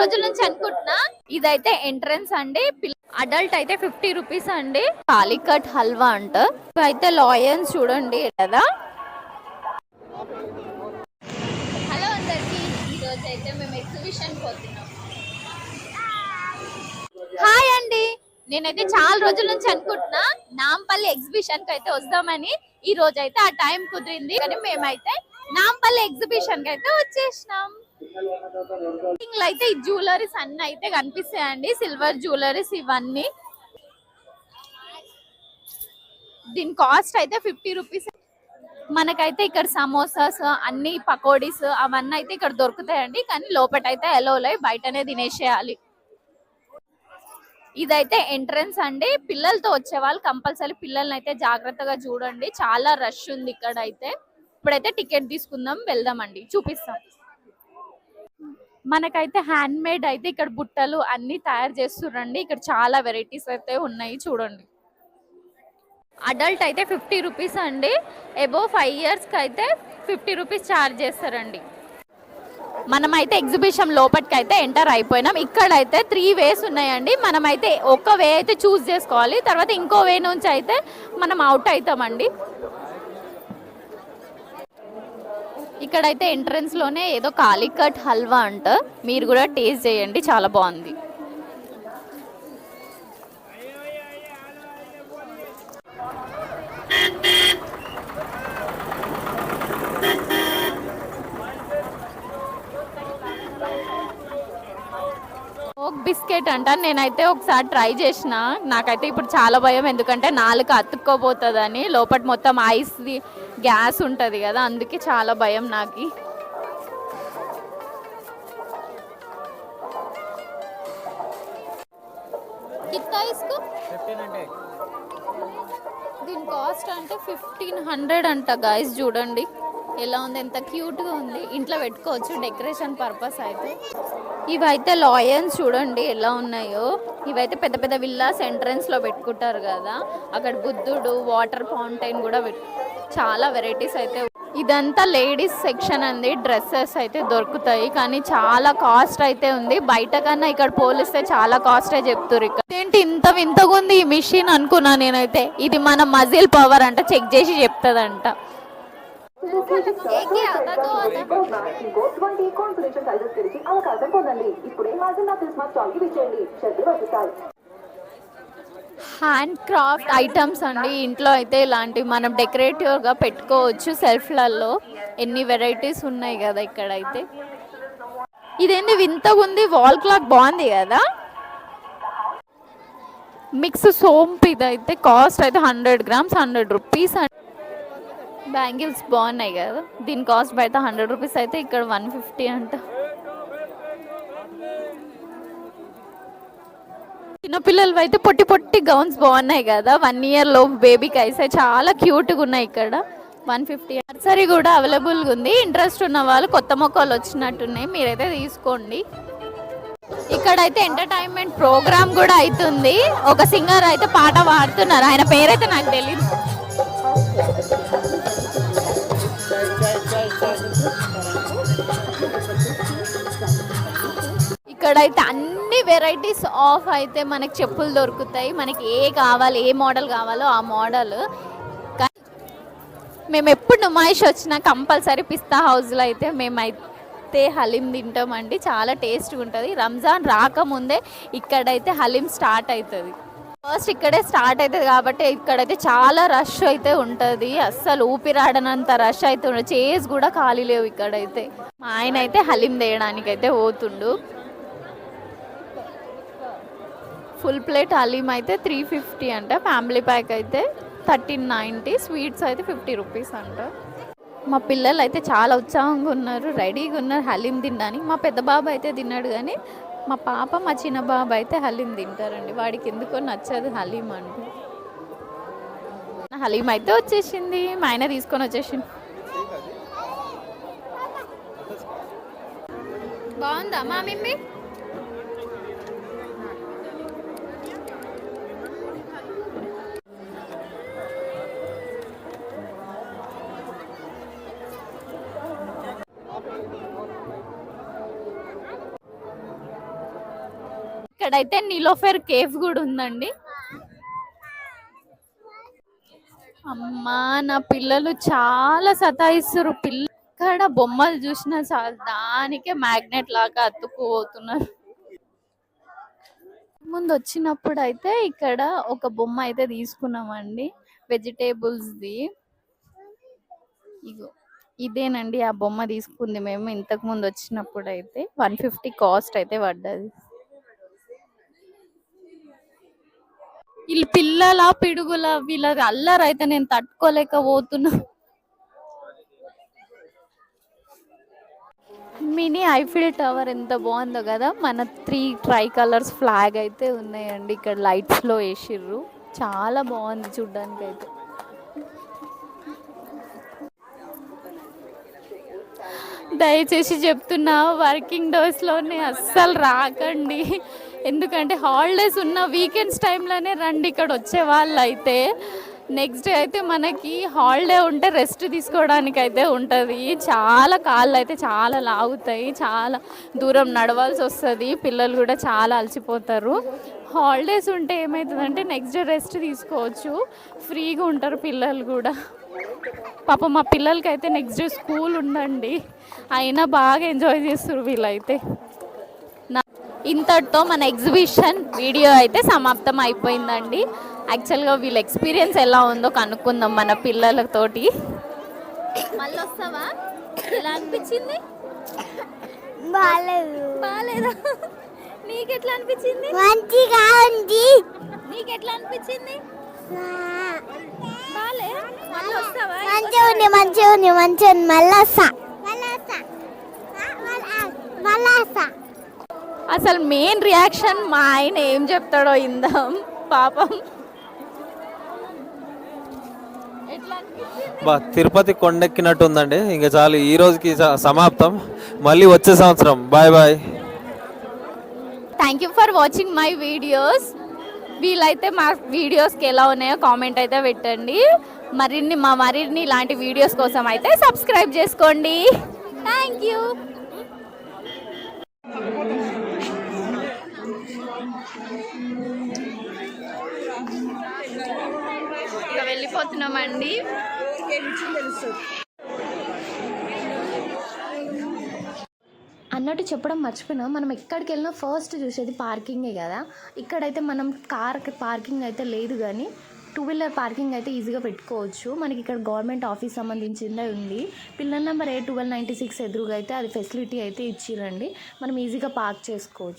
రోజుల నుంచి అనుకుంటున్నా ఇదైతే ఎంట్రన్స్ అండి. అడల్ట్ అయితే ఫిఫ్టీ రూపీస్ అండి. కాలికట్ హల్వా అంట. అయితే లాయన్స్ చూడండి కదా. హలో అందరికి ఈరోజు అయితే మేము ఎగ్జిబిషన్ పోతున్నాం. హాయ్ అండి. నేనైతే చాలా రోజుల నుంచి అనుకుంటున్నా నాంపల్లి ఎగ్జిబిషన్కి అయితే వస్తామని ఈ రోజు అయితే ఆ టైం కుదిరింది. కానీ మేమైతే నాంపల్లి ఎగ్జిబిషన్కి అయితే వచ్చేసినాం. అయితే ఈ జ్యువెలరీస్ అన్ని అయితే కనిపిస్తాయండి. సిల్వర్ జ్యువెలరీస్ ఇవన్నీ. దీని కాస్ట్ అయితే ఫిఫ్టీ రూపీస్. మనకైతే ఇక్కడ సమోసాస్ అన్ని పకోడీస్ అవన్నీ అయితే ఇక్కడ దొరుకుతాయండి. కానీ లోపట అయితే ఎలోలే బయటనే తినేసేయాలి. ఇదైతే ఎంట్రన్స్ అండి. పిల్లలతో వచ్చే వాళ్ళు కంపల్సరీ పిల్లల్ని అయితే జాగ్రత్తగా చూడండి. చాలా రష్ ఉంది ఇక్కడ అయితే ఇప్పుడైతే టికెట్ తీసుకుందాం వెళ్దామండి. చూపిస్తాం. మనకైతే హ్యాండ్ మేడ్ అయితే ఇక్కడ బుట్టలు అన్ని తయారు చేస్తురండి ఇక్కడ చాలా వెరైటీస్ అయితే ఉన్నాయి చూడండి. అడల్ట్ అయితే ఫిఫ్టీ రూపీస్ అండి. అబోవ్ ఫైవ్ ఇయర్స్కి అయితే ఫిఫ్టీ రూపీస్ ఛార్జ్ చేస్తారండి. మనమైతే ఎగ్జిబిషన్ లోపలికి అయితే ఎంటర్ అయిపోయినాం. ఇక్కడ అయితే త్రీ వేస్ ఉన్నాయండి. మనమైతే ఒక వే అయితే చూస్ చేసుకోవాలి. తర్వాత ఇంకో వే నుంచి అయితే మనం అవుట్ అవుతామండి. ఇక్కడైతే ఎంట్రన్స్లోనే ఏదో కాలికట్ హల్వా అంట. మీరు కూడా టేస్ట్ చేయండి చాలా బాగుంది. ఓక్ బిస్కెట్ అంట. నేనైతే ఒకసారి ట్రై చేసిన. నాకైతే ఇప్పుడు చాలా భయం. ఎందుకంటే నాలుక అతుక్కోపోతుందని లోపల మొత్తం ఐస్ గ్యాస్ ఉంటుంది కదా. అందుకే చాలా భయం నాకు. దీని కాస్ట్ అంటే ఫిఫ్టీన్ హండ్రెడ్ అంట గాయస్. చూడండి. ఎలా ఉంది? ఎంత క్యూట్గా ఉంది. ఇంట్లో పెట్టుకోవచ్చు డెకరేషన్ పర్పస్ అయితే. ఇవైతే లాయన్స్ చూడండి ఎలా ఉన్నాయో. ఇవైతే పెద్ద పెద్ద విల్లాస్ ఎంట్రన్స్లో పెట్టుకుంటారు కదా. అక్కడ బుద్ధుడు వాటర్ ఫౌంటైన్ కూడా పెట్టు చాలా వెరైటీస్ అయితే ఇదంతా లేడీస్ సెక్షన్ అండి. డ్రెస్సెస్ అయితే దొరుకుతాయి. కానీ చాలా కాస్ట్ అయితే ఉంది. బయట కన్నా ఇక్కడ పోలిస్తే చాలా కాస్టే చెప్తారు ఇక్కడ. ఏంటి ఇంత వింతగా ఉంది ఈ మిషన్ అనుకున్నా నేనైతే. ఇది మన మజిల్ పవర్ అంట. చెక్ చేసి చెప్తుందంట. ఇంకో ట్వంటీ కాన్ఫిడెన్షియల్ సైజెస్ తెరిచి అవకాశం పొందండి. ఇప్పుడే హాజర్ ఆఫీస్ మా స్టాల్కి విచ్చేయండి. షరతులు వర్తిస్తాయి హ్యాండ్ క్రాఫ్ట్ ఐటమ్స్ అండి. ఇంట్లో అయితే ఇలాంటివి మనం డెకరేటివ్గా పెట్టుకోవచ్చు సెల్ఫ్లలో ఎన్ని వెరైటీస్ ఉన్నాయి కదా ఇక్కడైతే. ఇదేంటి వింతగా ఉంది. వాల్ క్లాక్ బాగుంది కదా. మిక్స్ సోంప్ ఇదైతే కాస్ట్ అయితే hundred grams hundred rupees bangles బాగున్నాయి కదా. దీని కాస్ట్ బయట హండ్రెడ్ రూపీస్ అయితే ఇక్కడ వన్ ఫిఫ్టీ అంట. చిన్నపిల్లలు అయితే పొట్టి పొట్టి గౌన్స్ బాగున్నాయి కదా. వన్ ఇయర్లో బేబీకి అయితే చాలా క్యూట్గా ఉన్నాయి ఇక్కడ. వన్ ఫిఫ్టీ నర్సరీ కూడా అవైలబుల్గా ఉంది. ఇంట్రెస్ట్ ఉన్న వాళ్ళు కొత్త మొక్కలు వచ్చినట్టున్నాయి. మీరైతే తీసుకోండి. ఇక్కడైతే ఎంటర్టైన్మెంట్ ప్రోగ్రామ్ కూడా అవుతుంది ఒక సింగర్ అయితే పాట పాడుతున్నారు. ఆయన పేరైతే నాకు తెలియదు ఇక్కడైతే అన్ని వెరైటీస్ ఆఫ్ అయితే మనకి చెప్పులు దొరుకుతాయి. మనకి ఏ కావాలి ఏ మోడల్ కావాలో ఆ మోడల్. మేము ఎప్పుడు నుమాయిష్ వచ్చినా కంపల్సరీ పిస్తా హౌస్లో అయితే మేమైతే హలీం తింటామండి. చాలా టేస్ట్గా ఉంటుంది. రంజాన్ రాకముందే ఇక్కడైతే హలీం స్టార్ట్ అవుతుంది ఫస్ట్ ఇక్కడే స్టార్ట్ అవుతుంది కాబట్టి ఇక్కడైతే చాలా రష్ అయితే ఉంటుంది. అస్సలు ఊపిరాడనంత రష్ అయితే ఉండదు. చేజ్ కూడా ఖాళీ లేవు ఇక్కడైతే. మా ఆయన అయితే హలీం తేయడానికి అయితే పోతుండు. ఫుల్ ప్లేట్ హలీం అయితే త్రీ ఫిఫ్టీ అంట. ఫ్యామిలీ ప్యాక్ అయితే థర్టీన్ నైంటీ. స్వీట్స్ అయితే ఫిఫ్టీ రూపీస్ అంట. మా పిల్లలు అయితే చాలా ఉత్సాహంగా ఉన్నారు రెడీగా ఉన్నారు హలీం తినడానికి. మా పెద్ద బాబు అయితే తిన్నాడు కానీ మా పాప మా చిన్న బాబు అయితే హలీం తింటారండి. వాడికి ఎందుకో నచ్చదు హలీం అంటే. హలీం అయితే వచ్చేసింది. మా ఆయన తీసుకొని వచ్చేసింది బాగుందా మా మిమ్మీ? ఇక్కడైతే నిలోఫర్ కేఫ్ కూడా ఉందండి. అమ్మా నా పిల్లలు చాలా సతాయిస్తారు పిల్ల ఇక్కడ బొమ్మలు చూసినా చాలు దానికే మ్యాగ్నెట్ లాగా అతుక్కుపోతున్నారు. ముందు వచ్చినప్పుడు అయితే ఇక్కడ ఒక బొమ్మ అయితే తీసుకున్నామండి వెజిటేబుల్స్ ది ఇగో ఇదేనండి ఆ బొమ్మ తీసుకుంది మేము ఇంతకు ముందు వచ్చినప్పుడు అయితే వన్ ఫిఫ్టీ కాస్ట్ అయితే పడ్డది. వీళ్ళు పిల్లల పిడుగుల వీళ్ళ అల్లరి అయితే నేను తట్టుకోలేకపోతున్నా. మినీ ఐఫిల్ టవర్ ఎంత బాగుందో కదా. మన త్రీ ట్రై కలర్స్ ఫ్లాగ్ అయితే ఉన్నాయండి. ఇక్కడ లైట్స్లో వేసిర్రు. చాలా బాగుంది చూడ్డానికి అయితే దయచేసి చెప్తున్నా వర్కింగ్ డేస్లోనే అస్సలు రాకండి. ఎందుకంటే హాలిడేస్ ఉన్న వీకెండ్స్ టైంలోనే రండి ఇక్కడ వచ్చే వాళ్ళు అయితే నెక్స్ట్ డే అయితే మనకి హాలిడే ఉంటే రెస్ట్ తీసుకోవడానికి అయితే ఉంటుంది. చాలా కాళ్ళు అయితే చాలా లాగుతాయి. చాలా దూరం నడవాల్సి వస్తుంది. పిల్లలు కూడా చాలా అలసిపోతారు. హాలిడేస్ ఉంటే ఏమవుతుందంటే నెక్స్ట్ డే రెస్ట్ తీసుకోవచ్చు. ఫ్రీగా ఉంటారు పిల్లలు కూడా. పాప మా పిల్లలకి అయితే నెక్స్ట్ డే స్కూల్ ఉందండి. అయినా బాగా ఎంజాయ్ చేస్తారు వీళ్ళైతే. నా ఇంతటితో మన ఎగ్జిబిషన్ వీడియో అయితే సమాప్తం అయిపోయిందండి. యాక్చువల్గా వీళ్ళ ఎక్స్పీరియన్స్ ఎలా ఉందో కనుక్కుందాం మన పిల్లలతోటి. మళ్ళీ వస్తావా ఎలా అనిపించింది? బాలేదు. బాగాలేదా నీకు ఎట్లా అనిపించింది? మంచిగా ఉంది. నీకు ఎట్లా అనిపించింది బాలే? మళ్ళీ వస్తావా మంచిగా ఉంది మంచిగా ఉంది మంచిగా ఉంది. మళ్ళా వస్తా మళ్ళా వస్తా మళ్ళా వస్తా అసలు మెయిన్ రియాక్షన్ మా ఆయన ఏం చెప్తాడో ఇందాం. పాపం. బా తిరుపతి కొండెక్కినట్టు ఉందండి ఇంకా చాలు ఈ రోజుకి సమాప్తం. మళ్ళీ వచ్చే సంవత్సరం. Bye bye. Thank you for watching my videos వీలైతే మా వీడియోస్కి ఎలా ఉన్నాయో కామెంట్ అయితే పెట్టండి. మరిన్ని మా మరిన్ని ఇలాంటి వీడియోస్ కోసం అయితే సబ్స్క్రైబ్ చేసుకోండి. థ్యాంక్ యూ వెళ్ళిపోతున్నామండి. అన్నట్టు చెప్పడం మర్చిపోయినా మనం ఎక్కడికి వెళ్ళినా ఫస్ట్ చూసేది పార్కింగే కదా. ఇక్కడైతే మనం కార్ పార్కింగ్ అయితే లేదు కానీ టూ వీలర్ పార్కింగ్ అయితే ఈజీగా పెట్టుకోవచ్చు. మనకి ఇక్కడ గవర్నమెంట్ ఆఫీస్ సంబంధించిందే ఉంది. Pillar number A twelve ninety six ఎదురుగా అయితే అది ఫెసిలిటీ అయితే ఇచ్చిరండి. మనం ఈజీగా పార్క్ చేసుకోవచ్చు.